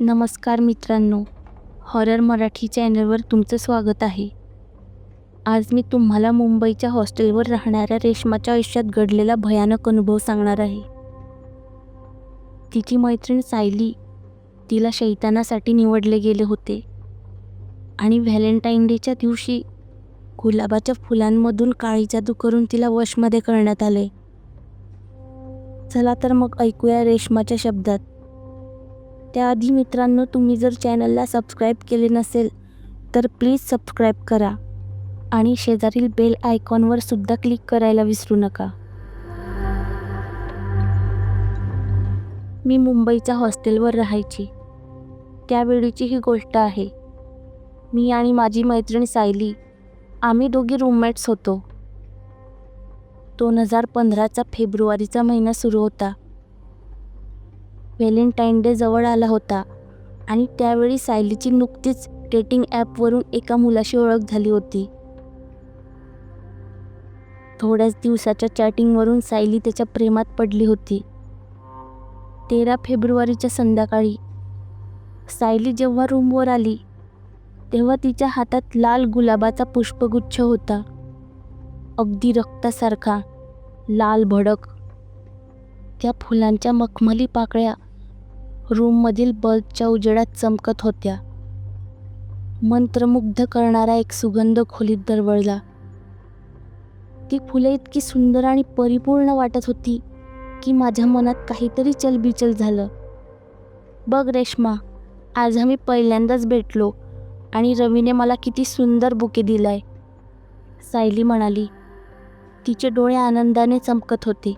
नमस्कार मित्रांनो हॉरर मराठी चॅनलवर तुमचं स्वागत आहे. आज मी तुम्हाला मुंबईच्या हॉस्टेलवर राहणाऱ्या रेश्माच्या आयुष्यात घडलेला भयानक अनुभव सांगणार आहे. तिची मैत्रीण सायली तिला शैतानासाठी निवडले गेले होते. आणि व्हॅलेंटाईन डेच्या दिवशी गुलाबाच्या फुलांमधून काळी जादू करून तिला वशमध्ये करण्यात आले. चला तर मग ऐकूया रेशमाच्या शब्दात. त्याआधी मित्रांनो तुम्ही जर चॅनलला सबस्क्राईब केले नसेल तर प्लीज सबस्क्राईब करा आणि शेजारील बेल आयकॉनवर सुद्धा क्लिक करायला विसरू नका. मी मुंबईच्या हॉस्टेलवर राहायची. त्यावेळीची ही गोष्ट आहे. मी आणि माझी मैत्रीण सायली आम्ही दोघी रूममेट्स होतो. दोन हजार पंधराचा फेब्रुवारीचा महिना सुरू होता. व्हॅलेंटाईन डे जवळ आला होता आणि त्यावेळी सायलीची नुकतीच डेटिंग ॲपवरून एका मुलाशी ओळख झाली होती. थोड्याच दिवसाच्या चॅटिंगवरून सायली त्याच्या प्रेमात पडली होती. तेरा फेब्रुवारीच्या संध्याकाळी सायली जेव्हा रूमवर आली तेव्हा तिच्या हातात लाल गुलाबाचा पुष्पगुच्छ होता. अगदी रक्तासारखा लाल भडक. त्या फुलांच्या मखमली पाकळ्या रूममधील बल्बच्या उजेडात चमकत होत्या. मंत्रमुग्ध करणारा एक सुगंध खोलीत दरवळला. ती फुले इतकी सुंदर आणि परिपूर्ण वाटत होती की माझ्या मनात काहीतरी चलबिचल झालं. बघ रेश्मा आज आम्ही पहिल्यांदाच भेटलो. आणि रवीने मला किती सुंदर बुके दिलाय. सायली म्हणाली तिचे डोळे आनंदाने चमकत होते.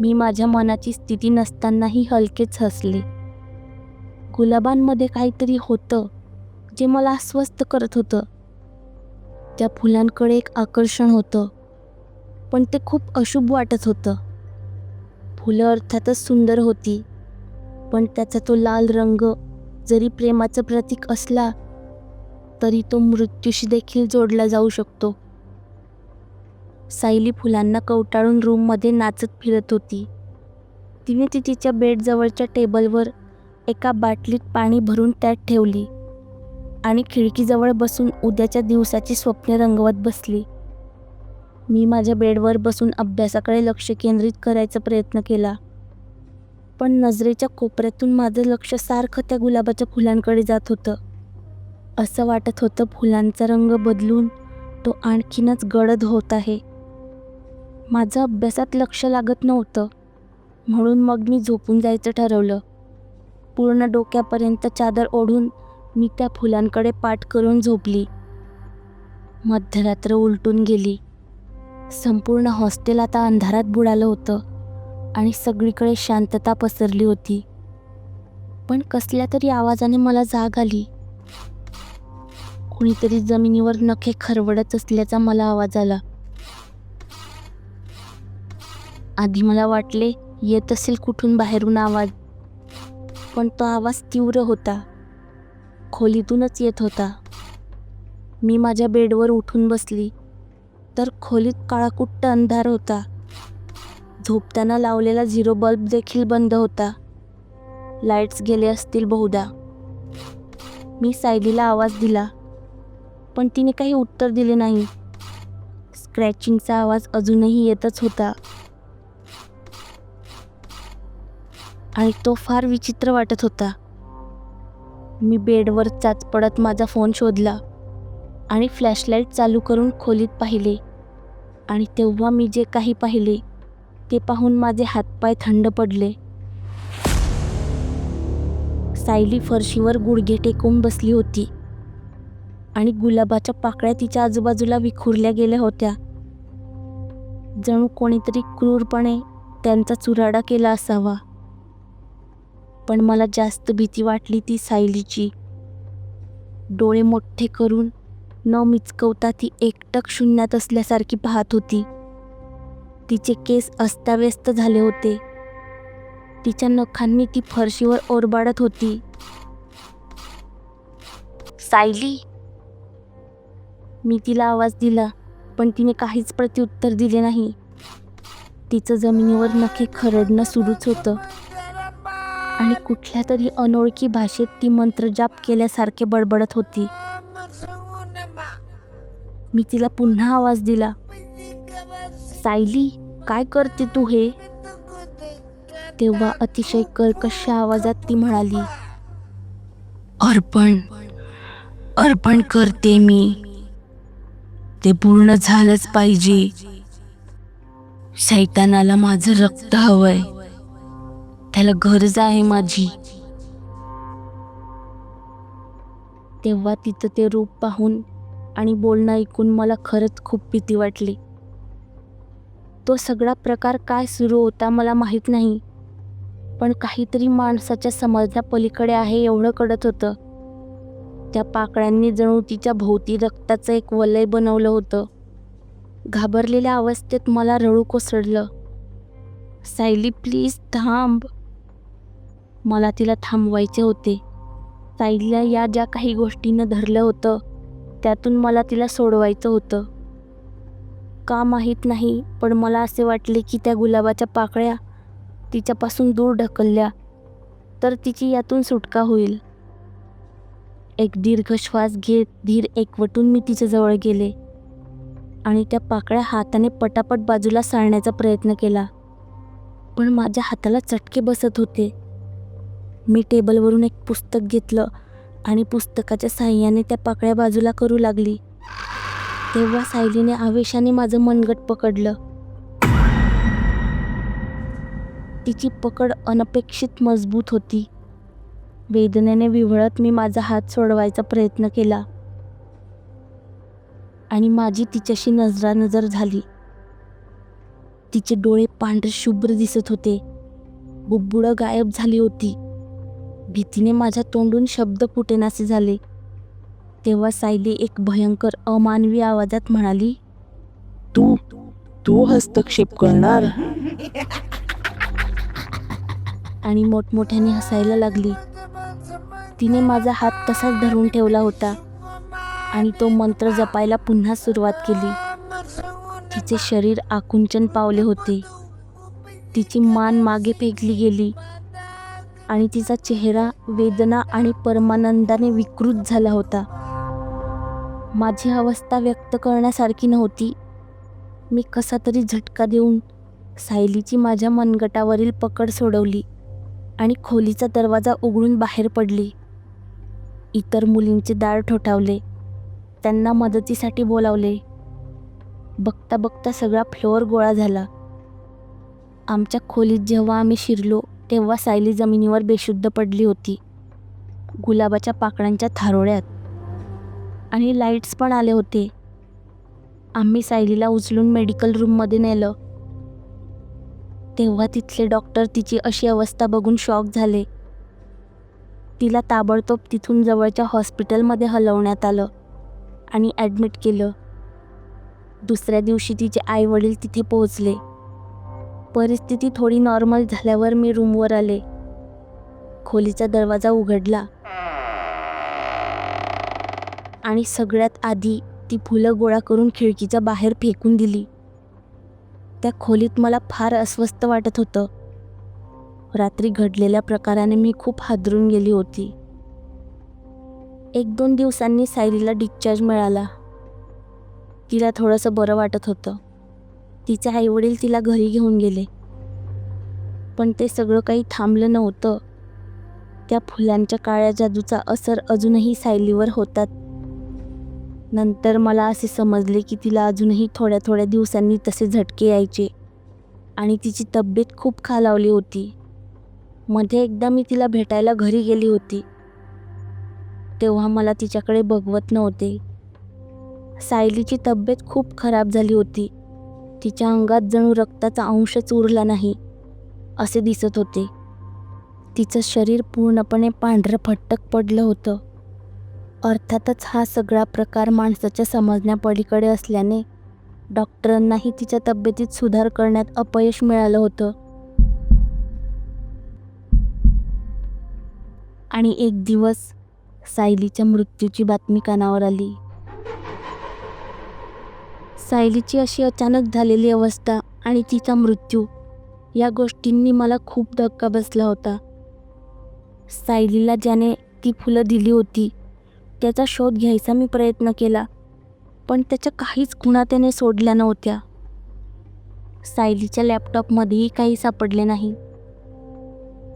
मी माझ्या मनाची स्थिती नसतानाही हलकेच हसले. गुलाबांमध्ये काहीतरी होतं जे मला अस्वस्थ करत होतं. त्या फुलांकडे एक आकर्षण होतं पण ते खूप अशुभ वाटत होतं. फुलं अर्थातच सुंदर होती पण त्याचा तो लाल रंग जरी प्रेमाचं प्रतीक असला तरी तो मृत्यूशी देखील जोडला जाऊ शकतो. सायली फुलांना कवटाळून रूममध्ये नाचत फिरत होती. तिने ती तिच्या बेडजवळच्या टेबलवर एका बाटलीत पाणी भरून त्यात ठेवली आणि खिडकीजवळ बसून उद्याच्या दिवसाची स्वप्ने रंगवत बसली. मी माझ्या बेडवर बसून अभ्यासाकडे लक्ष केंद्रित करायचा प्रयत्न केला. पण नजरेच्या कोपऱ्यातून माझं लक्ष सारखं त्या गुलाबाच्या फुलांकडे जात होतं. असं वाटत होतं फुलांचा रंग बदलून तो आणखीनच गडद होत आहे. माझं अभ्यासात लक्ष लागत नव्हतं. म्हणून मग मी झोपून जायचं ठरवलं. पूर्ण डोक्यापर्यंत चादर ओढून मी त्या फुलांकडे पाठ करून झोपली. मध्यरात्र उलटून गेली. संपूर्ण हॉस्टेल आता अंधारात बुडालं होतं आणि सगळीकडे शांतता पसरली होती. पण कसल्या तरी आवाजाने मला जाग आली. कुणीतरी जमिनीवर नखे खरवडत असल्याचा मला आवाज आला. आधी मला वाटले येत असेल कुठून बाहेरून आवाज. पण तो आवाज तीव्र होता. खोलीतूनच येत होता. मी माझ्या बेडवर उठून बसली. तर खोलीत काळाकुट्ट अंधार होता. झोपताना लावलेला झिरो बल्ब देखील बंद होता. लाईट्स गेले असतील बहुधा. मी सायलीला आवाज दिला. पण तिने काही उत्तर दिले नाही. स्क्रॅचिंगचा आवाज अजूनही येतच होता. आणि तो फार विचित्र वाटत होता. मी बेडवर चाच पडत माझा फोन शोधला आणि फ्लॅशलाईट चालू करून खोलीत पाहिले. आणि तेव्हा मी जे काही पाहिले ते पाहून माझे हातपाय थंड पडले. सायली फरशीवर गुडघे टेकून बसली होती. आणि गुलाबाच्या पाकळ्या तिच्या आजूबाजूला विखुरल्या गेल्या होत्या. जणू कोणीतरी क्रूरपणे त्यांचा चुराडा केला असावा. पण मला जास्त भीती वाटली ती सायलीची. डोळे मोठे करून न मिचकवता ती एकटक शून्यात असल्यासारखी पाहत होती. तिचे केस अस्ताव्यस्त झाले होते. तिच्या नखांनी ती फरशीवर ओरबाडत होती. सायली मी तिला आवाज दिला पण तिने काहीच प्रत्युत्तर दिले नाही. तिचं जमिनीवर नखे खरडणं सुरूच होतं. आणि कुठल्या तरी अनोळखी भाषेत ती मंत्रजाप केल्यासारखे बडबडत होती. मी तिला पुन्हा आवाज दिला. सायली काय करते तू हे? तेव्हा अतिशय कर्कश आवाजात ती म्हणाली अर्पण अर्पण करते मी. ते पूर्ण झालंच पाहिजे. सैतानाला माझं रक्त हवंय. त्याला गरज आहे माझी. तेव्हा तिचं ते रूप पाहून आणि बोलणं ऐकून मला खरंच खूप भीती वाटली. तो सगळा प्रकार काय सुरू होता मला माहीत नाही. पण काहीतरी माणसाच्या समजण्यापलीकडे आहे एवढं कळत होतं. त्या पाकळ्यांनी जणू तिच्या भोवती रक्ताचं एक वलय बनवलं होतं. घाबरलेल्या अवस्थेत मला रडू कोसळलं. सायली प्लीज थांब. मला तिला थांबवायचे होते. सायलीला या ज्या काही गोष्टीनं धरलं होतं त्यातून मला तिला सोडवायचं होतं. का माहीत नाही पण मला असे वाटले की त्या गुलाबाच्या पाकळ्या तिच्यापासून दूर ढकलल्या तर तिची यातून सुटका होईल. एक दीर्घ श्वास घेत धीर एकवटून मी तिच्याजवळ गेले आणि त्या पाकळ्या हाताने पटापट बाजूला सारण्याचा प्रयत्न केला. पण माझ्या हाताला चटके बसत होते. मी टेबलवरून एक पुस्तक घेतलं आणि पुस्तकाच्या साह्याने त्या पाकळ्या बाजूला करू लागली. तेव्हा सायलीने आवेशाने माझं मनगट पकडलं. तिची पकड अनपेक्षित मजबूत होती. वेदनेने विव्हळत मी माझा हात सोडवायचा प्रयत्न केला. आणि माझी तिच्याशी नजरानजर झाली. तिचे डोळे पांढरे शुभ्र दिसत होते. बुबुडं गायब झाली होती. भीतीने माझ्या तोंडून शब्द फुटेनासे झाले. तेव्हा सायली एक भयंकर अमानवी आवाजात म्हणाली तू तू हस्तक्षेप करणार? आणि मोठमोठ्याने हसायला लागली. तिने माझा हात तसाच धरून ठेवला होता. आणि तो मंत्र जपायला पुन्हा सुरुवात केली. तिचे शरीर आकुंचन पावले होते. तिची मान मागे फेकली गेली. आणि तिचा चेहरा वेदना आणि परमानंदाने विकृत झाला होता. माझी अवस्था व्यक्त करण्यासारखी नव्हती. मी कसा तरी झटका देऊन सायलीची माझ्या मनगटावरील पकड सोडवली आणि खोलीचा दरवाजा उघडून बाहेर पडली. इतर मुलींचे दार ठोठावले. त्यांना मदतीसाठी बोलावले. बघता बघता सगळा फ्लोअर गोळा झाला. आमच्या खोलीत जेव्हा आम्ही शिरलो तेव्हा सायली जमिनीवर बेशुद्ध पडली होती. गुलाबाच्या पाकळ्यांच्या थारोळ्यात. आणि लाईट्स पण आले होते. आम्ही सायलीला उचलून मेडिकल रूममध्ये नेलं. तेव्हा तिथले डॉक्टर तिची अशी अवस्था बघून शॉक झाले. तिला ताबडतोब तिथून जवळच्या हॉस्पिटलमध्ये हलवण्यात आलं आणि ॲडमिट केलं. दुसऱ्या दिवशी तिचे आईवडील तिथे पोहोचले. परिस्थिती थोडी नॉर्मल झाल्यावर मी रूमवर आले. खोलीचा दरवाजा उघडला. आणि सगळ्यात आधी ती फुलं गोळा करून खिडकीच्या बाहेर फेकून दिली. त्या खोलीत मला फार अस्वस्थ वाटत होतं. रात्री घडलेल्या प्रकाराने मी खूप हादरून गेली होती. एक दोन दिवसांनी सायलीला डिस्चार्ज मिळाला. तिला थोडंसं बरं वाटत होतं. तिचे आईवडील तिला घरी घेऊन गेले. पण ते सगळं काही थांबलं नव्हतं. त्या फुलांच्या काळ्या जादूचा असर अजूनही सायलीवर होतात. नंतर मला असे समजले की तिला अजूनही थोड्या थोड्या दिवसांनी तसे झटके यायचे आणि तिची तब्येत खूप खालावली होती. मध्ये एकदा मी तिला भेटायला घरी गेली होती. तेव्हा मला तिच्याकडे बघवत नव्हते. सायलीची तब्येत खूप खराब झाली होती. तिच्या अंगात जणू रक्ताचा अंशच उरला नाही असे दिसत होते. तिचं शरीर पूर्णपणे पांढरं फट्टक पडलं होतं. अर्थातच हा सगळा प्रकार माणसाच्या समजण्यापलीकडे असल्याने डॉक्टरांनाही तिच्या तब्येतीत सुधार करण्यात अपयश मिळालं होतं. आणि एक दिवस सायलीच्या मृत्यूची बातमी कानावर आली. सायलीची अशी अचानक झालेली अवस्था आणि तिचा मृत्यू या गोष्टींनी मला खूप धक्का बसला होता. सायलीला ज्याने ती फुलं दिली होती त्याचा शोध घ्यायचा मी प्रयत्न केला पण त्याच्या काहीच खुणा त्याने सोडल्या नव्हत्या. सायलीच्या लॅपटॉपमध्येही काही सापडले नाही.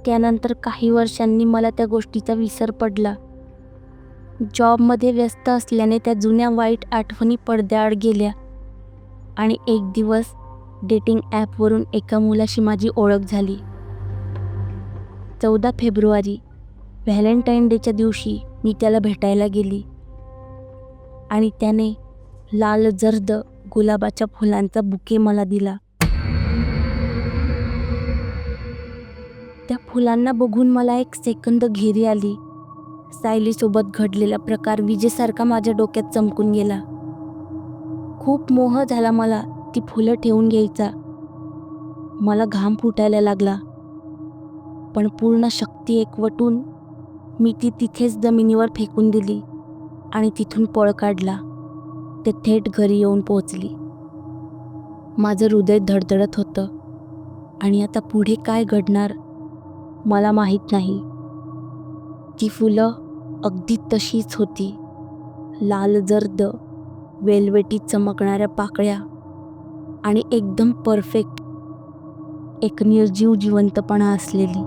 त्यानंतर काही वर्षांनी मला त्या गोष्टीचा विसर पडला. जॉबमध्ये व्यस्त असल्याने त्या जुन्या वाईट आठवणी पडद्याआड गेल्या. आणि एक दिवस डेटिंग ॲपवरून एका मुलाशी माझी ओळख झाली. चौदा फेब्रुवारी व्हॅलेंटाईन डेच्या दिवशी मी त्याला भेटायला गेली. आणि त्याने लाल जर्द गुलाबाच्या फुलांचा बुके मला दिला. त्या फुलांना बघून मला एक सेकंद घेरी आली. सायलीसोबत घडलेला प्रकार विजेसारखा माझ्या डोक्यात चमकून गेला. खूप मोह झाला मला ती फुलं ठेवून घ्यायचा. मला घाम फुटायला लागला. पण पूर्ण शक्ती एकवटून मी ती तिथेच जमिनीवर फेकून दिली आणि तिथून पळ काढला. ते थेट घरी येऊन पोहोचली. माझं हृदय धडधडत होतं. आणि आता पुढे काय घडणार? मला माहीत नाही. ती फुलं अगदी तशीच होती. लाल जर्द वेलवेटी चमकणाऱ्या पाकळ्या आणि एकदम परफेक्ट एक निर्जीव जिवंतपणा असलेली.